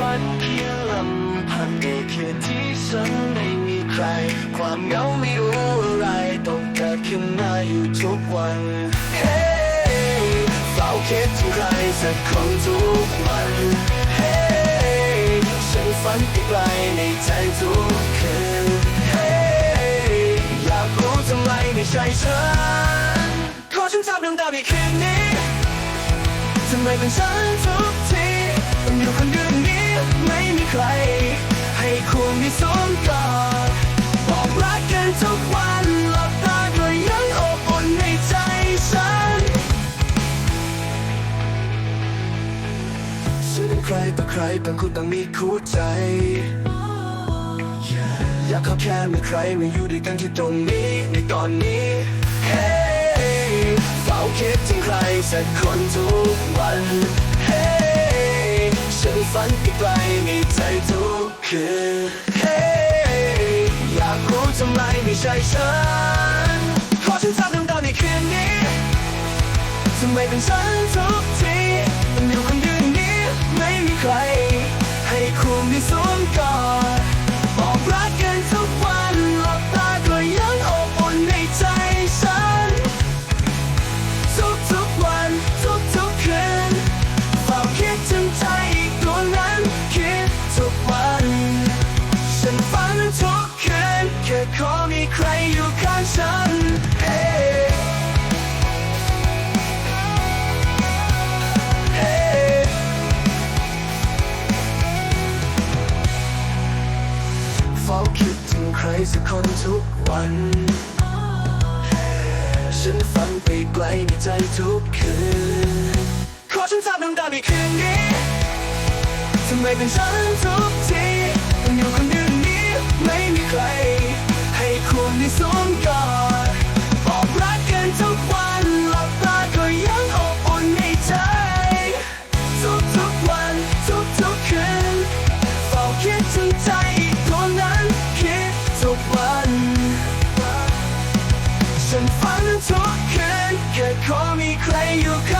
ฝันเพียงลำพังในคืนที่ฉันไม่มีใคร ความเหงาไม่รู้อะไรต้องเกิดขึ้นมาอยู่ทุกวันเฮ้เฝ้าคิดถึงใครสักคนทุกวันเฮ้ฉันฝันไปไกลในใจทุกคืนเฮ้อยากรู้ทำไมไม่ใช่ฉันขอฉันทำน้ำตาในคืนนี้ทำไมเป็นฉันทุกที ต้องอยู่คนเดียวนี้ไม่มีใคร ให้คุณมีสมกอดบอกรักกันทุกวันหลับตาก็ยังอบอุ่นในใจฉัน ฉันเป็นใครต่อใครต่างคนต่างมีคู่ใจ อยากเข้าแค่มีใครมาอยู่ด้วยกันที่ตรงนี้ในตอนนี้ Hey เฝ้าคิดถึงใครสักคนทุกวัน ฝันไปไกลในใจทุกคืน Hey อยากรู้ทำไมไม่ใช่ฉันขอฉันทำน้ำตาในคืนนี้ทำไมเป็นฉันทุกทีต้องอยู่คนเดียวนี้ไม่มีใคร ให้คุณได้สวมกอดบอกรักกันทุกวันหลับตาก็ยังอบอุ่นในใจฉัน ทุกทุกๆวันทุกทุกๆคืนเฝ้าคิดถึงใจอี แค่ขอมีใครอยู่ข้างฉัน Hey Hey เฝ้าคิดถึงใครสักคนทุกวัน ฉันฝันไปไกลในใจทุกคืน ขอฉันทำน้ำตาในคืนนี้ทำไมเป็นฉันทุกที ใครอยู่ข้า